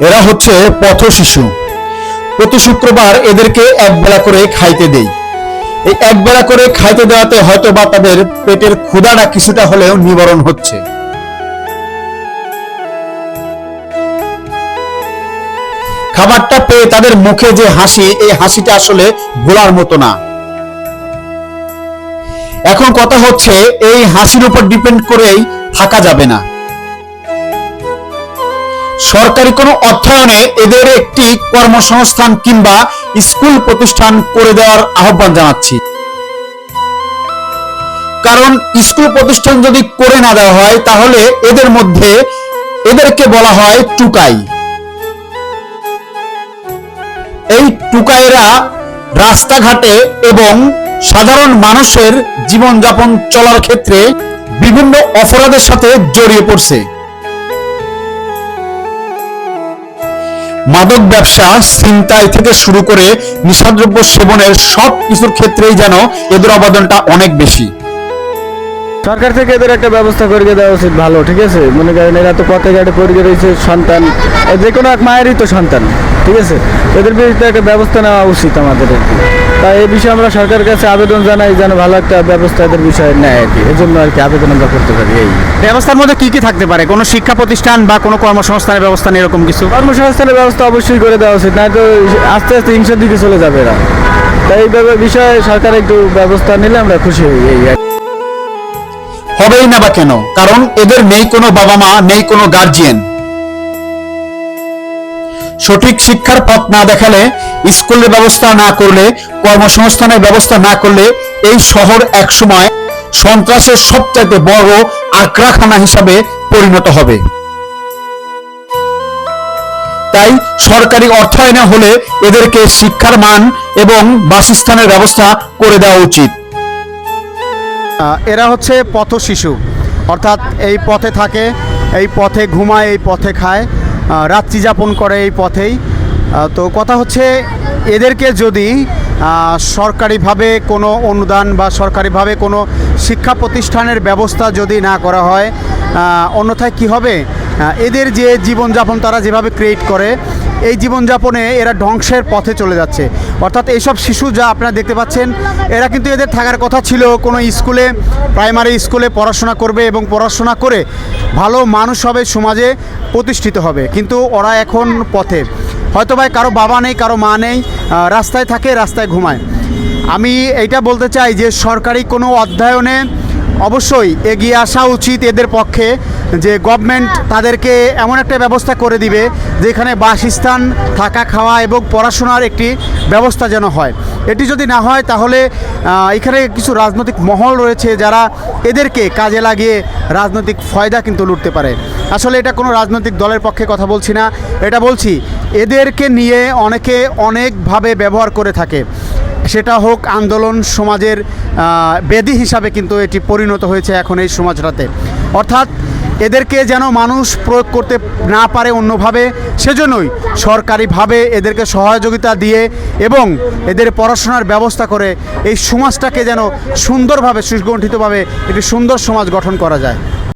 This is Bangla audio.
এরা হচ্ছে পথ শিশু। প্রতি শুক্রবার এদেরকে এক বেলা করে খাইতে দেই। এই এক বেলা করে খাইতে দেওয়াতে হয়তো বা তাদের পেটের ক্ষুধাটা কিছুটা হলেও নিবারণ হচ্ছে। খাবারটা পেয়ে তাদের মুখে যে হাসি, এই হাসিটা আসলে ভোলার মতো না। এখন কথা হচ্ছে, এই হাসির উপর ডিপেন্ড করেই থাকা যাবে না। সরকারি কোনো অর্থায়নে এদের একটি কর্মসংস্থান কিংবা স্কুল প্রতিষ্ঠান করে দেওয়ার আহ্বান জানাচ্ছি। কারণ স্কুল প্রতিষ্ঠান যদি করে না দেওয়া হয়, তাহলে এদের মধ্যে এদেরকে বলা হয় টুকাই। এই টুকাইরা রাস্তাঘাটে এবং সাধারণ মানুষের জীবনযাপন চলার ক্ষেত্রে বিভিন্ন অপরাধের সাথে জড়িয়ে পড়ছে। মাদক ব্যবসা, ছিনতাই থেকে শুরু করে নিশাদ্রব্য সেবনের সব কিছুর ক্ষেত্রেই যেন এদের অবদানটা অনেক বেশি। সরকার থেকে এদের একটা ব্যবস্থা করে দেওয়া উচিত ভালো ঠিক আছে? মনে করেন এরা তো পথে ঘাটে পড়ে রয়েছে সন্তান। যে কোনো এক মায়েরই তো সন্তান ঠিক আছে? এদের বিরুদ্ধে একটা ব্যবস্থা নেওয়া উচিত আমাদের আর কি। তাই এই বিষয়ে আমরা সরকারের কাছে আবেদন জানাই যেন ভালো একটা ব্যবস্থা এদের বিষয়ে নেয় আর কি। এই জন্য আর কি আবেদন আমরা করতে পারি এই। ব্যবস্থার মধ্যে কি কি থাকতে পারে? কোনো শিক্ষা প্রতিষ্ঠান বা কোনো কর্মসংস্থানের ব্যবস্থা নেই এরকম কিছু? কর্মসংস্থানের ব্যবস্থা অবশ্যই করে দেওয়া উচিত না তো আস্তে আস্তে হিংসার দিকে চলে যাবে এরা। তাই এই বিষয়ে সরকার একটু ব্যবস্থা নিলে আমরা খুশি হই এই আর কি। হবেই না বা কেন? কারণ এদের নেই কোনো বাবা মা, নেই কোনো গার্জিয়ান সঠিক শিক্ষার পথ না দেখালে, স্কুলের ব্যবস্থা না করলে, কর্মসংস্থানের ব্যবস্থা না করলে এই শহর একসময় সন্ত্রাসের সবচাইতে বড় আগ্রাখানা হিসাবে পরিণত হবে। তাই সরকারি অর্থায়নে হলে এদেরকে শিক্ষার মান এবং বাসস্থানের ব্যবস্থা করে দেওয়া উচিত। এরা হচ্ছে পথ শিশু। অর্থাৎ এই পথে থাকে, এই পথে ঘুমায়, এই পথে খায় রাত্রি যাপন করে এই পথেই। তো কথা হচ্ছে, এদেরকে যদি সরকারিভাবে কোনো অনুদান বা সরকারিভাবে কোনো শিক্ষা প্রতিষ্ঠানের ব্যবস্থা যদি না করা হয় অন্যথায় কি হবে? এদের যে জীবনযাপন তারা যেভাবে ক্রিয়েট করে, এই জীবনযাপনে এরা ধ্বংসের পথে চলে যাচ্ছে। অর্থাৎ এইসব শিশু যা আপনারা দেখতে পাচ্ছেন, এরা কিন্তু এদের থাকার কথা ছিল কোনো স্কুলে প্রাইমারি স্কুলে পড়াশোনা করবে এবং পড়াশোনা করে ভালো মানুষ হবে সমাজে প্রতিষ্ঠিত হবে। কিন্তু ওরা এখন পথে। হয়তো ভাই কারও বাবা নেই, কারও মা নেই রাস্তায় থাকে, রাস্তায় ঘুমায়। আমি এইটা বলতে চাই যে সরকারি কোনো অধ্যয়নে অবশ্যই এগিয়ে আসা উচিত এদের পক্ষে যে গভর্নমেন্ট তাদেরকে এমন একটা ব্যবস্থা করে দিবে যেখানে বাসস্থান, থাকা খাওয়া এবং পড়াশোনার একটি ব্যবস্থা যেন হয়। এটি যদি না হয় তাহলে এখানে কিছু রাজনৈতিক মহল রয়েছে যারা এদেরকে কাজে লাগিয়ে রাজনৈতিক ফয়দা কিন্তু লুটতে পারে। আসলে এটা কোনো রাজনৈতিক দলের পক্ষে কথা বলছি না। এটা বলছি, এদেরকে নিয়ে অনেকে অনেকভাবে ব্যবহার করে থাকে। সেটা হোক আন্দোলন সমাজের বেদি হিসাবে কিন্তু এটি পরিণত হয়েছে এখন এই সমাজটাতে। অর্থাৎ এদেরকে যেন মানুষ প্রয়োগ করতে না পারে অন্যভাবে, সেজন্যই সরকারিভাবে এদেরকে সহযোগিতা দিয়ে এবং এদের পড়াশোনার ব্যবস্থা করে এই সমাজটাকে যেন সুন্দরভাবে সুগঠিতভাবে একটি সুন্দর সমাজ গঠন করা যায়।